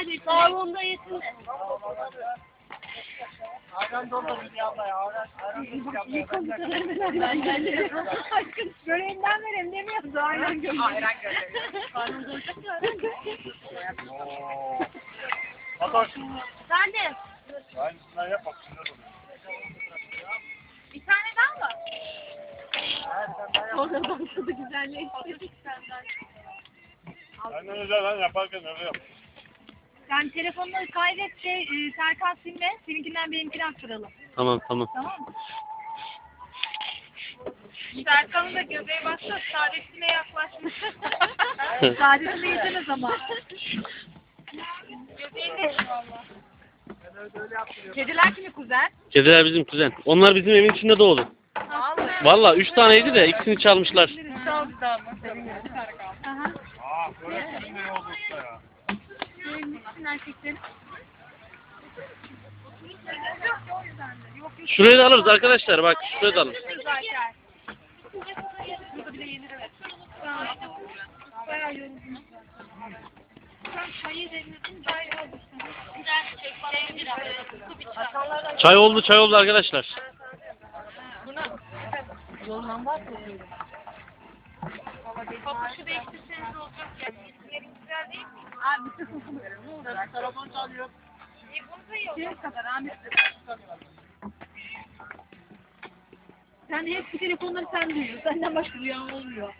neredeyse. Salonda yesin de. Ayran doldurun bir abla ya. Ayran, ayran. Aşkım böreğinden. Aynen gömleği. Ayran doyacak ya. Oo. Fatoş. Ben de. Aynısından yap bak. Bir tane daha mı? Bayağı- Sonradan tadı güzelleştirdik senden. Aynen öyle lan yaparken öyle yap. Sen telefonunu kaydet şey, e, Serkan silme. Seninkinden benimkini aktaralım. Tamam tamam. Tamam mı? Serkan'ın da göbeği baksa Saadettin'e yaklaşmış. Saadettin'e yetemez ama. Göbeği de valla. Ben öyle öyle yaptırıyorum. Kediler kimi kuzen? Kediler bizim kuzen. Onlar bizim evin içinde doğdu. Vallahi. Valla üç taneydi de ikisini çalmışlar. Da. Aha. Aa böyle senin de oldu usta ya. Sevmişsin erkekleri. Yok ki o yüzden de. Yok yok. Şurayı da alırız arkadaşlar bak şurayı da alırız. Zaten. Burada bile yenir evet. Tamam. Bayağı yoruldum. Sen çayı demledin, çay oldu çay. Oldu arkadaşlar. Buna yoldan bahsediyorum. Papuçu değiştirseniz olacak yani. Güzel değil mi? Abi bir sıkıntı verin. Ne olur? Telefon çalıyor. İyi bunu da iyi olacak. Şey kadar Ahmet. Sen hep bu telefonları sen duyuyorsun. Senden başka duyan olmuyor.